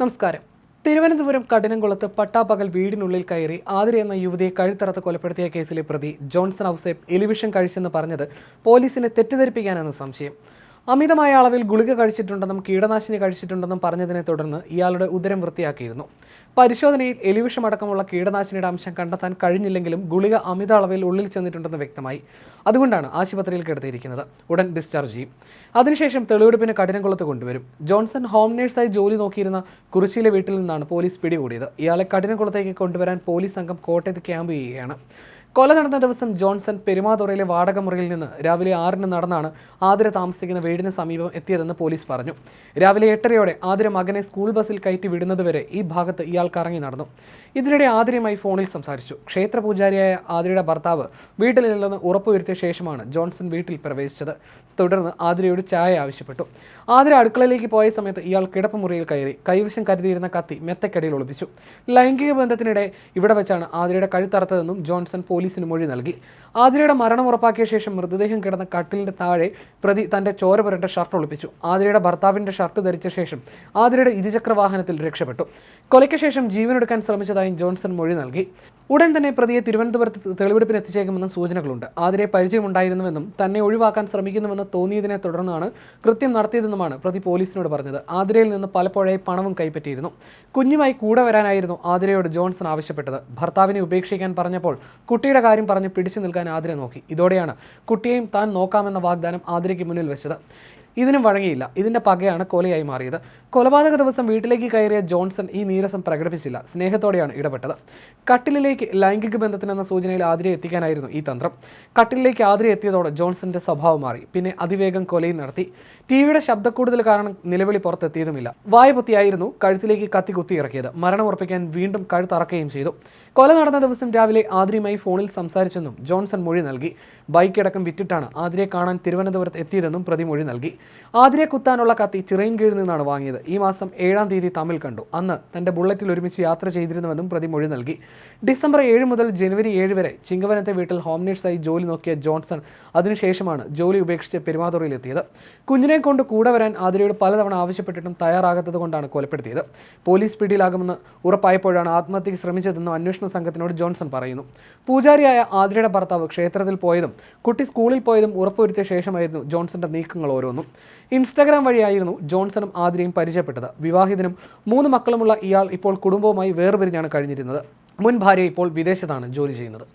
നമസ്കാരം. തിരുവനന്തപുരം കഠിനംകുളത്ത് പട്ടാപ്പകൽ വീടിനുള്ളിൽ കയറി ആതിര എന്ന യുവതിയെ കഴുത്തറത്ത് കൊലപ്പെടുത്തിയ കേസിലെ പ്രതി ജോൺസൺ ഔസേപ്പ് എലിവിഷൻ കഴിച്ചെന്ന് പറഞ്ഞത് പോലീസിനെ തെറ്റിദ്ധരിപ്പിക്കാനെന്ന് സംശയം. അമിതമായ അളവിൽ ഗുളിക കഴിച്ചിട്ടുണ്ടെന്നും കീടനാശിനി കഴിച്ചിട്ടുണ്ടെന്നും പറഞ്ഞതിനെ തുടർന്ന് ഇയാളുടെ ഉദരം വൃത്തിയാക്കിയിരുന്നു. പരിശോധനയിൽ എലിവിഷം അടക്കമുള്ള കീടനാശിനിയുടെ അംശം കണ്ടെത്താൻ കഴിഞ്ഞില്ലെങ്കിലും ഗുളിക അമിത അളവിൽ ഉള്ളിൽ ചെന്നിട്ടുണ്ടെന്ന് വ്യക്തമായി. അതുകൊണ്ടാണ് ആശുപത്രിയിൽ കിടത്തിയിരിക്കുന്നത്. ഉടൻ ഡിസ്ചാർജ് ചെയ്യും. അതിനുശേഷം തെളിവെടുപ്പിന് കഠിനംകുളത്ത് കൊണ്ടുവരും. ജോൺസൺ ഹോം നേഴ്സായി ജോലി നോക്കിയിരുന്ന കുറിച്ചിയിലെ വീട്ടിൽ നിന്നാണ് പോലീസ് പിടികൂടിയത്. ഇയാളെ കഠിനംകുളത്തേക്ക് കൊണ്ടുവരാൻ പോലീസ് സംഘം കോട്ടയത്ത് ക്യാമ്പ് ചെയ്യുകയാണ്. കൊല നടന്ന ദിവസം ജോൺസൺ പെരുമാതുറയിലെ വാടക മുറിയിൽ നിന്ന് രാവിലെ ആറിന് നടന്നാണ് ആതിര താമസിക്കുന്ന വീടിന് സമീപം എത്തിയതെന്ന് പോലീസ് പറഞ്ഞു. രാവിലെ എട്ടരയോടെ ആതിര മകനെ സ്കൂൾ ബസ്സിൽ കയറ്റി വിടുന്നതുവരെ ഈ ഭാഗത്ത് ഇയാൾ കറങ്ങി നടന്നു. ഇതിനിടെ ആതിരയുമായി ഫോണിൽ സംസാരിച്ചു. ക്ഷേത്ര പൂജാരിയായ ആതിരയുടെ ഭർത്താവ് വീട്ടിലില്ലെന്ന് ഉറപ്പുവരുത്തിയ ശേഷമാണ് ജോൺസൺ വീട്ടിൽ പ്രവേശിച്ചത്. തുടർന്ന് ആതിരയോട് ചായ ആവശ്യപ്പെട്ടു. ആതിര അടുക്കളയിലേക്ക് പോയ സമയത്ത് ഇയാൾ കിടപ്പുമുറിയിൽ കയറി കൈവശം കരുതിയിരുന്ന കത്തി മെത്തക്കടിയിൽ ഒളിപ്പിച്ചു. ലൈംഗിക ബന്ധത്തിനിടെ ഇവിടെ വെച്ചാണ് ആതിരയുടെ കഴുത്തറുത്തതെന്നും ജോൺസൺ പോലീസിന് മൊഴി നൽകി. ആതിരയുടെ മരണം ഉറപ്പാക്കിയ ശേഷം മൃതദേഹം കിടന്ന കട്ടിലിന്റെ താഴെ പ്രതി തന്റെ ചോര പുരണ്ട ഷർട്ട് ഒളിപ്പിച്ചു. ആതിരയുടെ ഭർത്താവിന്റെ ഷർട്ട് ധരിച്ച ശേഷം ആതിരയുടെ ഇരുചക്ര വാഹനത്തിൽ രക്ഷപ്പെട്ടു. കൊലയ്ക്ക് ശേഷം ജീവനെടുക്കാൻ ശ്രമിച്ചതായും ജോൺസൺ മൊഴി നൽകി. ഉടൻ തന്നെ പ്രതിയെ തിരുവനന്തപുരത്ത് തെളിവെടുപ്പിന് എത്തിച്ചേക്കുമെന്ന് സൂചനകളുണ്ട്. ആതിരെ പരിചയമുണ്ടായിരുന്നുവെന്നും തന്നെ ഒഴിവാക്കാൻ ശ്രമിക്കുന്നുവെന്ന് തോന്നിയതിനെ തുടർന്നാണ് കൃത്യം നടത്തിയതെന്നുമാണ് പ്രതി പോലീസിനോട് പറഞ്ഞത്. ആതിരയിൽ നിന്ന് പലപ്പോഴായി പണവും കൈപ്പറ്റിയിരുന്നു. കുഞ്ഞുമായി കൂടെ വരാനായിരുന്നു ആതിരയോട് ജോൺസൺ ആവശ്യപ്പെട്ടത്. ഭർത്താവിനെ ഉപേക്ഷിക്കാൻ പറഞ്ഞപ്പോൾ കുട്ടിയുടെ കാര്യം പറഞ്ഞ് പിടിച്ചു നിൽക്കാൻ ആതിര നോക്കി. ഇതോടെയാണ് കുട്ടിയെയും താൻ നോക്കാമെന്ന വാഗ്ദാനം ആതിരയ്ക്ക് മുന്നിൽ വെച്ചത്. ഇതിനും വഴങ്ങിയില്ല. ഇതിന്റെ പകയാണ് കൊലയായി മാറിയത്. കൊലപാതക ദിവസം വീട്ടിലേക്ക് കയറിയ ജോൺസൺ ഈ നീരസം പ്രകടിപ്പിച്ചില്ല. സ്നേഹത്തോടെയാണ് ഇടപെട്ടത്. കട്ടിലിലേക്ക് ലൈംഗിക ബന്ധത്തിനെന്ന സൂചനയിൽ ആതിരെ എത്തിക്കാനായിരുന്നു ഈ തന്ത്രം. കട്ടിലിലേക്ക് ആതിരെ എത്തിയതോടെ ജോൺസന്റെ സ്വഭാവം മാറി. പിന്നെ അതിവേഗം കൊലയും നടത്തി. ടിവിയുടെ ശബ്ദക്കൂടുതൽ കാരണം നിലവിളി പുറത്തെത്തിയതുമില്ല. വായപൊത്തിയായിരുന്നു കഴുത്തിലേക്ക് കത്തി കുത്തി ഇറക്കിയത്. മരണം ഉറപ്പിക്കാൻ വീണ്ടും കഴുത്തറക്കുകയും ചെയ്തു. കൊല നടന്ന ദിവസം രാവിലെ ആതിരയുമായി ഫോണിൽ സംസാരിച്ചെന്നും ജോൺസൺ മൊഴി നൽകി. ബൈക്കടക്കം വിറ്റിട്ടാണ് ആതിരയെ കാണാൻ തിരുവനന്തപുരത്ത് എത്തിയതെന്നും പ്രതി മൊഴി നൽകി. ആതിരെ കുത്താനുള്ള കത്തി ചിറയിൻകീഴിൽ നിന്നാണ് വാങ്ങിയത്. ഈ മാസം ഏഴാം തീയതി തമ്മിൽ കണ്ടു. അന്ന് തന്റെ ബുള്ളറ്റിൽ ഒരുമിച്ച് യാത്ര ചെയ്തിരുന്നുവെന്നും പ്രതി മൊഴി നൽകി. ഡിസംബർ ഏഴ് മുതൽ ജനുവരി ഏഴ് വരെ ചിങ്ങവനത്തെ വീട്ടിൽ ഹോം നേഴ്സായി ജോലി നോക്കിയ ജോൺസൺ അതിനുശേഷമാണ് ജോലി ഉപേക്ഷിച്ച് പെരുമാതുറയിലെത്തിയത്. കുഞ്ഞിനെ കൊണ്ട് കൂടെ വരാൻ ആതിരയോട് പലതവണ ആവശ്യപ്പെട്ടിട്ടും തയ്യാറാകാത്തത് കൊണ്ടാണ് കൊലപ്പെടുത്തിയത്. പോലീസ് പിടിയിലാകുമെന്ന് ഉറപ്പായപ്പോഴാണ് ആത്മഹത്യയ്ക്ക് ശ്രമിച്ചതെന്നും അന്വേഷണ സംഘത്തിനോട് ജോൺസൺ പറയുന്നു. പൂജാരിയായ ആതിരയുടെ ഭർത്താവ് ക്ഷേത്രത്തിൽ പോയതും കുട്ടി സ്കൂളിൽ പോയതും ഉറപ്പുവരുത്തിയ ശേഷമായിരുന്നു ജോൺസന്റെ നീക്കങ്ങൾ ഓരോന്നും. ഇൻസ്റ്റാഗ്രാം വഴിയായിരുന്നു ജോൺസണും ആതിരയും പരിചയപ്പെട്ടത്. വിവാഹിതനും മൂന്ന് മക്കളുമുള്ള ഇയാൾ ഇപ്പോൾ കുടുംബവുമായി വേർപിരിഞ്ഞാണ് കഴിഞ്ഞിരുന്നത്. മുൻ ഭാര്യ ഇപ്പോൾ വിദേശത്താണ് ജോലി ചെയ്യുന്നത്.